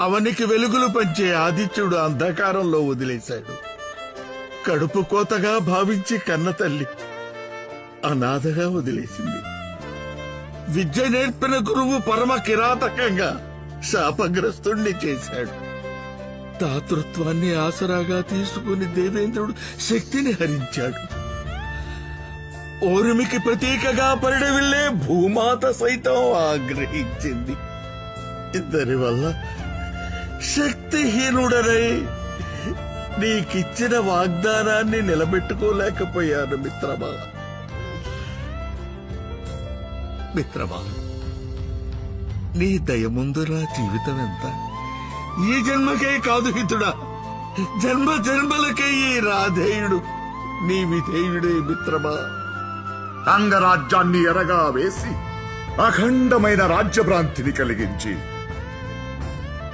అవనికి వెలుగులు పంచే ఆదిత్యుడు అంధకారంలో వదిలేశాడు. కడుపు కోతగా భావించి కన్న తల్లి అనాథగా వదిలేసింది. విద్య నేర్పిన గురువు పరమ కిరాతకంగా శాపగ్రస్తుణ్ణి చేశాడు. దాతృత్వాన్ని ఆసరాగా తీసుకుని దేవేంద్రుడు శక్తిని హరించాడు. ఓరిమికి ప్రతీకగా పరిడవిల్లే భూమాత సైతం ఆగ్రహించింది. ఇద్దరి వల్ల శక్తిహీనుడనై నీకిచ్చిన వాగ్దానాన్ని నిలబెట్టుకోలేకపోయాను మిత్రమా. మిత్రమా నీ దయముందురా నా జీవితం ఎంత? ఈ జన్మకే కాదు హితుడా. జన్మ జన్మలకే ఈ రాధేయుడు నీ విధేయుడే మిత్రమా. అంగరాజ్యాన్ని ఎరగా వేసి అఖండమైన రాజ్యభ్రాంతిని కలిగించి